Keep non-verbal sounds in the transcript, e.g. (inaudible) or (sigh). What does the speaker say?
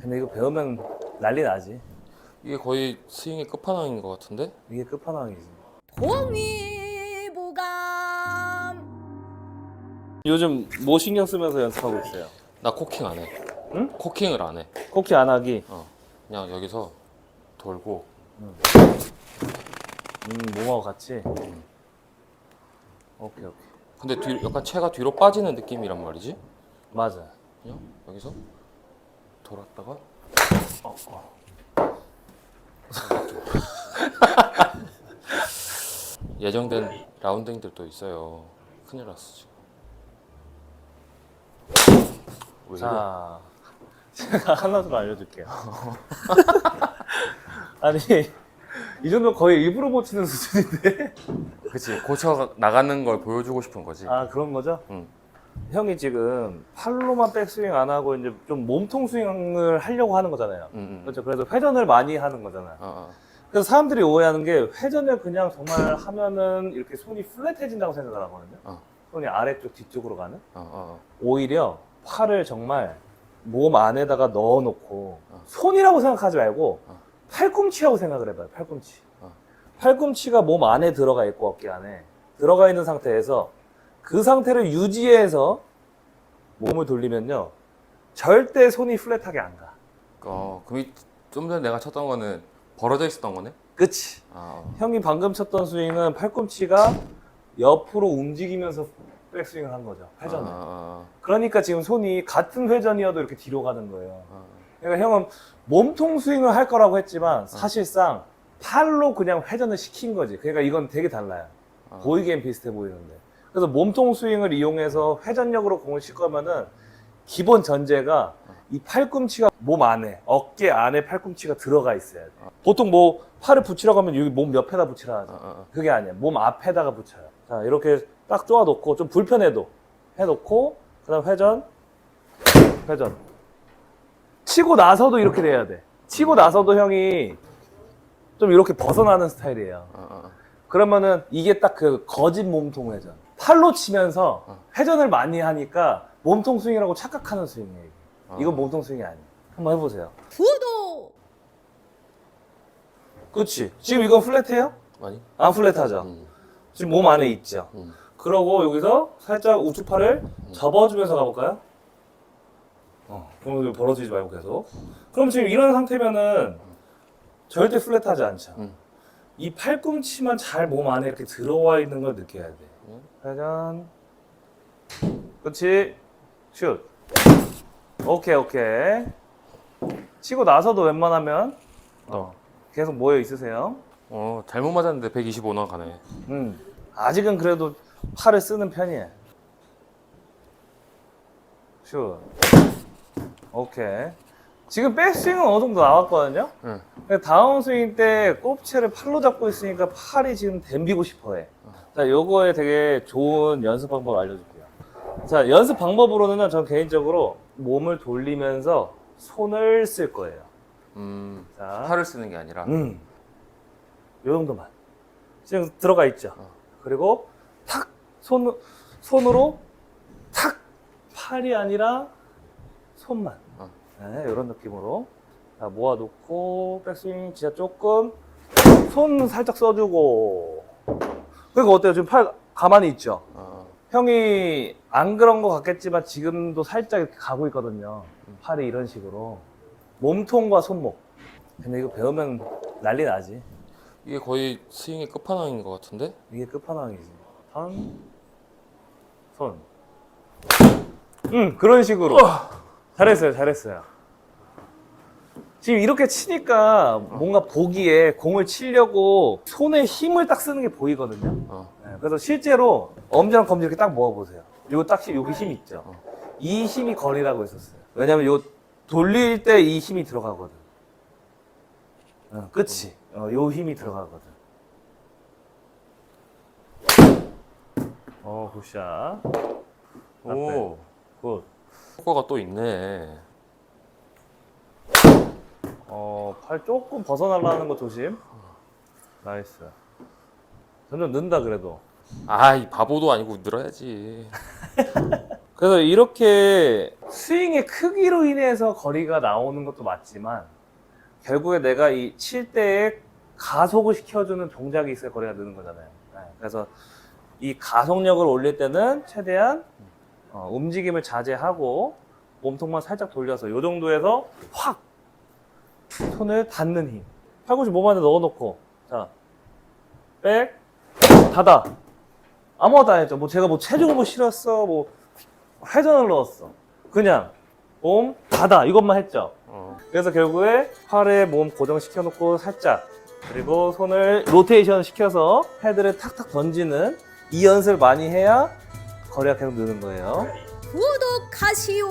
근데 이거 배우면 난리 나지. 이게 거의 스윙의 끝판왕인 것 같은데? 이게 끝판왕이지. 동의보감 요즘 뭐 신경 쓰면서 연습하고 있어요? 나 코킹 안 해. 응? 코킹을 안 해. 코키 안 하기. 어. 그냥 여기서 돌고 음, 몸하고 같이. 오케이, 오케이. 근데 뒤 약간 채가 뒤로 빠지는 느낌이란 말이지? 맞아. 그냥 여기서 돌았다가 어, 어. 예정된 라운딩들도 있어요. 큰일 났어 지금. 왜 이래? 자, 제가 하나도 알려줄게요. (laughs) 아니, 이 정도 거의 일부러 못 치는 수준인데? 그치 고쳐 나가는 걸 보여주고 싶은 거지. 아, 그런 거죠? 응. 형이 지금 팔로만 백스윙 안 하고 이제 좀 몸통 스윙을 하려고 하는 거잖아요. 응, 응. 그렇죠. 그래서 회전을 많이 하는 거잖아요. 어, 어. 그래서 사람들이 오해하는 게 회전을 그냥 정말 하면은 이렇게 손이 플랫해진다고 생각을 하거든요. 어. 손이 아래쪽 뒤쪽으로 가는. 어, 어, 오히려 팔을 정말 몸 안에다가 넣어놓고 어. 손이라고 생각하지 말고 어. 팔꿈치라고 생각을 해봐요. 팔꿈치. 어. 팔꿈치가 몸 안에 들어가 있고 어깨 안에 들어가 있는 상태에서 그 상태를 유지해서 몸을 돌리면요 절대 손이 플랫하게 안 가. 어. 그럼 좀 전에 내가 쳤던 거는 벌어져 있었던 거네? 그치? 아, 어. 형이 방금 쳤던 스윙은 팔꿈치가 옆으로 움직이면서 백스윙을 한 거죠. 회전을. 아, 아, 그러니까 지금 손이 같은 회전이어도 이렇게 뒤로 가는 거예요. 아, 아. 그러니까 형은 몸통 스윙을 할 거라고 했지만 사실상 팔로 그냥 회전을 시킨 거지. 그러니까 이건 되게 달라요. 아. 보이기엔 비슷해 보이는데. 그래서 몸통 스윙을 이용해서 회전력으로 공을 칠 거면은 기본 전제가 이 팔꿈치가 몸 안에, 어깨 안에 팔꿈치가 들어가 있어야 돼. 보통 뭐 팔을 붙이라고 하면 여기 몸 옆에다 붙이라 하죠. 아, 아, 그게 아니야. 몸 앞에다가 붙여요. 자, 이렇게 딱 쪼아놓고, 좀 불편해도 해놓고, 그 다음 회전, 회전. 치고 나서도 이렇게 돼야 돼. 치고 나서도 형이 좀 이렇게 벗어나는 스타일이에요. 그러면은 이게 딱 그 거짓 몸통 회전. 팔로 치면서 어. 회전을 많이 하니까 몸통 스윙이라고 착각하는 스윙이에요. 이게. 어. 이건 몸통 스윙이 아니에요. 한번 해보세요. 구독 그렇지. 지금 이건 플랫해요? 아니? 안 플랫하죠. 음, 지금 몸 안에 있죠. 음. 그러고 여기서 살짝 우측 팔을 접어주면서 가볼까요? 어, 여기 벌어지지 말고 계속. 그럼 지금 이런 상태면은 절대 플랫하지 않죠. 음. 이 팔꿈치만 잘 몸 안에 이렇게 들어와 있는 걸 느껴야 돼. 음. 회전. 그렇지. 슛. 오케이, 오케이. 치고 나서도 웬만하면 어, 계속 모여 있으세요. 어, 잘못 맞았는데 125나 가네. 음, 아직은 그래도 팔을 쓰는 편이에요. 슛. 오케이. 지금 백스윙은 어느 정도 나왔거든요? 응. 근데 다운 스윙 때 꼽채를 팔로 잡고 있으니까 팔이 지금 댐비고 싶어 해. 자, 요거에 되게 좋은 연습 방법 알려줄게요. 자, 연습 방법으로는 전 개인적으로 몸을 돌리면서 손을 쓸 거예요. 음, 자, 팔을 쓰는 게 아니라. 음. 요 정도만. 지금 들어가 있죠. 어. 그리고 탁 손, 손으로 탁 팔이 아니라 손만. 어. 네, 이런 느낌으로. 자, 모아놓고 백스윙 진짜 조금 손 살짝 써주고. 그러니까 어때요? 지금 팔 가만히 있죠. 어, 형이 안 그런 것 같겠지만 지금도 살짝 이렇게 가고 있거든요. 팔이 이런 식으로. 몸통과 손목. 근데 이거 배우면 난리 나지. 이게 거의 스윙의 끝판왕인 것 같은데? 이게 끝판왕이지. 선, 손. 응, 그런 식으로. 잘했어요, 잘했어요. 지금 이렇게 치니까 뭔가 보기에 공을 치려고 손에 힘을 딱 쓰는 게 보이거든요. 어, 네, 그래서 실제로 엄지랑 검지 이렇게 딱 모아보세요. 이거 딱 힘- 여기 힘 있죠. 어. 이 힘이 거리라고 했었어요. 왜냐면 요 돌릴 때 이 힘이 들어가거든. 어, 그치. 어, 요 힘이 들어가거든. 어, 굿샷. 오, 굿. 효과가 또 있네. 어, 팔 조금 벗어나려는 거 조심. 나이스. 점점 는다, 그래도. 아, 이 바보도 아니고 늘어야지. (laughs) 그래서 이렇게 스윙의 크기로 인해서 거리가 나오는 것도 맞지만 결국에 내가 이 칠 때에 가속을 시켜주는 동작이 있어야 거리가 느는 거잖아요. 네, 그래서 이 가속력을 올릴 때는 최대한 어, 움직임을 자제하고 몸통만 살짝 돌려서 이 정도에서 확 손을 닿는 힘. 팔꿈치 몸 안에 넣어놓고 자, 백, 닫아. 아무것도 안 했죠. 뭐 제가 뭐 체중을 뭐 실었어, 뭐 회전을 넣었어. 그냥 몸 닫아 이것만 했죠. 어. 그래서 결국에 팔에 몸 고정시켜 놓고 살짝 그리고 손을 로테이션 시켜서 헤드를 탁탁 던지는 이 연습을 많이 해야 거리가 계속 느는 거예요. 구독하시오.